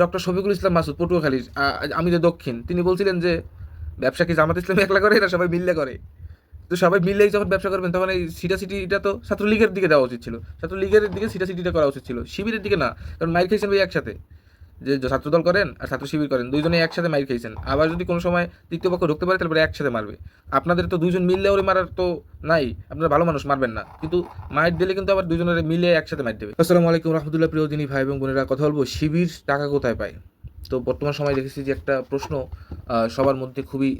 Doctor Shafiqul Islam Masud পটুয়াখালীর আমি যে দক্ষিণ, তিনি বলছিলেন যে ব্যবসা কি জামাত ইসলাম একলা করে না সবাই মিললে করে? তো সবাই মিললেই যখন ব্যবসা করবেন, তখন এই সিটা সিটিটা তো ছাত্রলীগের দিকে দেওয়া উচিত ছিল। ছাত্রলীগের দিকে সিটা সিটিটা করা উচিত ছিল। শিবিরের দিকে না, কারণ মাইর খেয়েছেন ভাই একসাথে। যে ছাত্রদল করেন আর ছাত্র শিবির করেন, দুইজনে একসাথে মাইর খেয়েছেন আবার যদি কোনো সময় তৃতীয় পক্ষ ঢুকতে পারে, তাহলে একসাথে মারবে। আপনাদের তো দুইজন মিললে ওরে মারার তো নাই, আপনারা ভালো মানুষ, মারবেন না। কিন্তু মাইর দিলে কিন্তু আবার দুজনের মিলে একসাথে মাইর দেবে। আসসালামু আলাইকুম রহমতুল্লাহ, প্রিয় দিনী ভাই এবং বোনেরা, কথা বলব, শিবির টাকা কোথায় পায়? তো বর্তমান সময় দেখেছি যে একটা প্রশ্ন সবার মধ্যে খুবই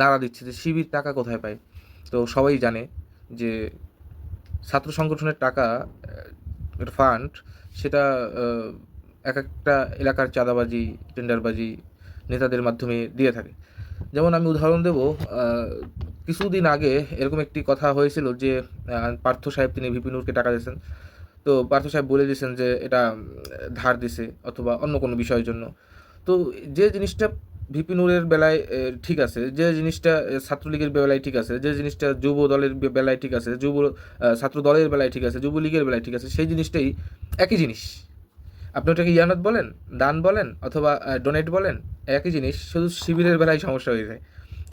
নাড়া দিচ্ছে যে শিবির টাকা কোথায় পায়? তো সবাই জানে যে ছাত্র সংগঠনের টাকা ফান্ড সেটা এক একটা এলাকার চাঁদাবাজি, টেন্ডারবাজি নেতাদের মাধ্যমে দিয়ে থাকে। যেমন আমি উদাহরণ দেব কিছুদিন আগে এরকম একটি কথা হয়েছিল যে পার্থ সাহেব তিনি ভিপি নূরকে টাকা দিয়েছেন। তো পার্থ সাহেব বলে দিয়েছেন যে, এটা ধার দিছে অথবা অন্য কোনো বিষয়ের জন্য। তো যে জিনিসটা ভিপি নূরের বেলায় ঠিক আছে, যে জিনিসটা ছাত্রলীগের বেলায় ঠিক আছে, যে জিনিসটা যুব দলের বেলায় ঠিক আছে, যুব ছাত্র দলের বেলায় ঠিক আছে, যুবলীগের বেলায় ঠিক আছে, সেই জিনিসটাই একই জিনিস। আপনি ওটাকে ইয়ানত বলেন, দান বলেন, অথবা ডোনেট বলেন, একই জিনিস, শুধু শিবিরের বেলায় সমস্যা হয়ে যায়।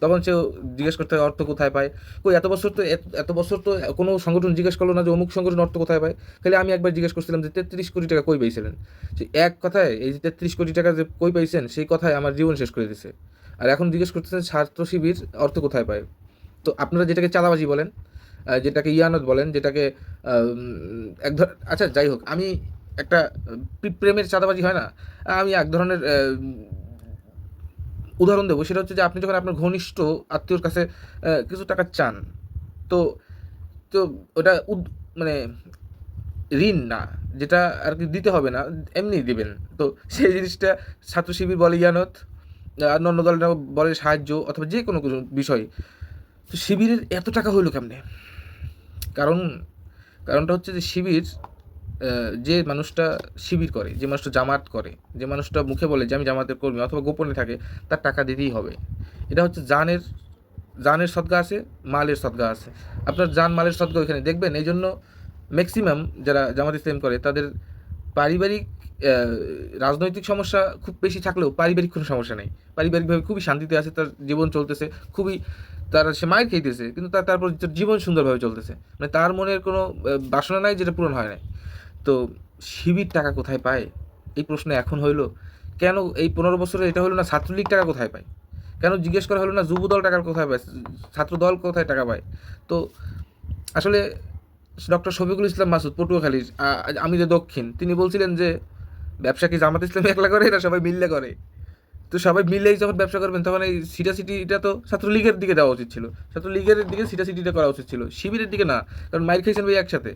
তখন সেও জিজ্ঞেস করতে হয়, অর্থ কোথায় পায়? কই, এত বছর তো, এত- বছর তো কোনো সংগঠন জিজ্ঞেস করল না যে অমুক সংগঠন অর্থ কোথায় পায়? খালি আমি একবার জিজ্ঞেস করছিলাম যে, তেত্রিশ কোটি টাকা কই পেয়েছিলেন সে এক কথায়, এই যে তেত্রিশ কোটি টাকা যে কই পাইছেন, সেই কথায় আমার জীবন শেষ করে দিছে। আর এখন জিজ্ঞেস করতেছেন, ছাত্র শিবির অর্থ কোথায় পায়? তো আপনারা যেটাকে চাঁদাবাজি বলেন যেটাকে ইয়ানত বলেন, যেটাকে এক ধর আচ্ছা যাই হোক, আমি একটা প্রে- প্রেমের চাঁদাবাজি হয় না? আমি এক ধরনের উদাহরণ দেবো। সেটা হচ্ছে যে আপনি যখন আপনার ঘনিষ্ঠ আত্মীয়র কাছে কিছু টাকা চান, তো তো ওটা মানে ঋণ না, যেটা আর কি দিতে হবে না, এমনি দিবেন। তো সেই জিনিসটা ছাত্র শিবির বলে আর অন্য দলটা বলে সাহায্য, অথবা যে কোনো কিছু বিষয়। তো শিবিরের এত টাকা হইল কেমনে? কারণ, কারণটা হচ্ছে যে শিবির যে মানুষটা শিবির করে, যে মানুষটা জামাত করে, যে মানুষটা মুখে বলে যে আমি জামাতের কর্মী অথবা গোপনে থাকে, তার টাকা দিতেই হবে। এটা হচ্ছে জানের জানের সদগা আছে, মালের সদগা আছে। আপনার জান, মালের সদগা ওইখানে দেখবেন এই জন্য ম্যাক্সিমাম যারা জামাত ইসলাম করে, তাদের পারিবারিক রাজনৈতিক সমস্যা খুব বেশি থাকলেও পারিবারিক কোনো সমস্যা নেই। পারিবারিকভাবে খুবই শান্তিতে আছে, তার জীবন চলতেছে, খুবই তার, সে মায়ের খেতেছে কিন্তু তার, তারপর জীবন সুন্দরভাবে চলতেছে। মানে তার মনের কোনো বাসনা নাই যেটা পূরণ হয় নাই। তো শিবির টাকা কোথায় পায়? এই প্রশ্ন এখন হইল, কেন এই পনেরো বছরে এটা হলো না ছাত্রলীগ টাকা কোথায় পায়? কেন জিজ্ঞেস করা হলো না যুবদল টাকা কোথায় পায়? ছাত্র দল কোথায় টাকা পায়? তো আসলে ডক্টর শফিকুল ইসলাম মাসুদ পটুয়াখালীর আমি যে দক্ষিণ, তিনি বলছিলেন যে ব্যবসা কি জামাত ইসলাম একলা করে এটা সবাই মিললে করে? তো সবাই মিললেই যখন ব্যবসা করবেন তখন এই সিটা সিটিটা তো ছাত্রলীগের দিকে দেওয়া উচিত ছিল। ছাত্রলীগের দিকে সিটা সিটিটা করা উচিত ছিল। শিবিরের দিকে না, কারণ মাইর খেয়েছেন ভাই একসাথে।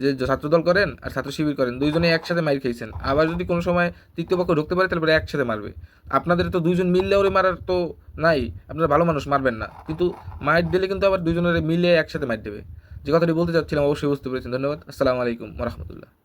যে ছাত্রদল করেন আর ছাত্র শিবির করেন দুইজনে একসাথে মাইর খেয়েছেন আবার যদি কোনো সময় তৃতীয় পক্ষ ঢুকতে পারে, তাহলে একসাথে মারবে। আপনাদের তো দুইজন মিললে ওরে মারার তো নাই, আপনারা ভালো মানুষ, মারবেন না। কিন্তু মাইর দিলে কিন্তু আবার দুজনের মিলে একসাথে মাইর দেবে। যে কথাটি বলতে চাচ্ছিলাম, অবশ্যই বুঝতে পেরেছেন। ধন্যবাদ। আসসালামু আলাইকুম রহমতুল্লাহ।